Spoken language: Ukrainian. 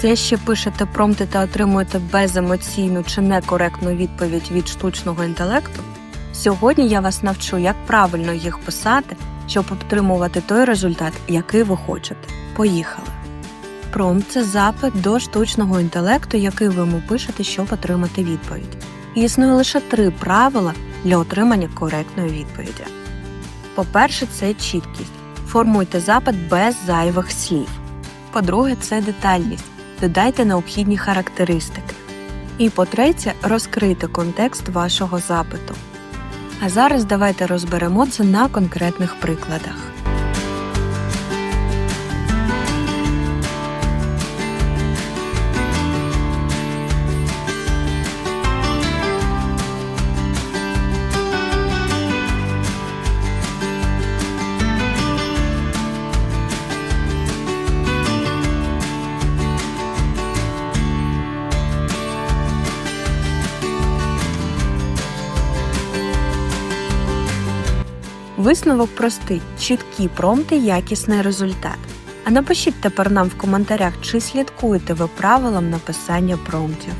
все ще пишете промпти та отримуєте беземоційну чи некоректну відповідь від штучного інтелекту, сьогодні я вас навчу, як правильно їх писати, щоб отримувати той результат, який ви хочете. Поїхали! Промпт це запит до штучного інтелекту, який ви йому пишете, щоб отримати відповідь. І існує лише три правила для отримання коректної відповіді. По-перше, це чіткість. Формуйте запит без зайвих слів. По-друге, це детальність. Додайте необхідні характеристики. І по-третє, розкрийте контекст вашого запиту. А зараз давайте розберемо це на конкретних прикладах. Висновок простий: чіткі промпти, якісний результат. А напишіть тепер нам в коментарях, чи слідкуєте ви правилам написання промптів.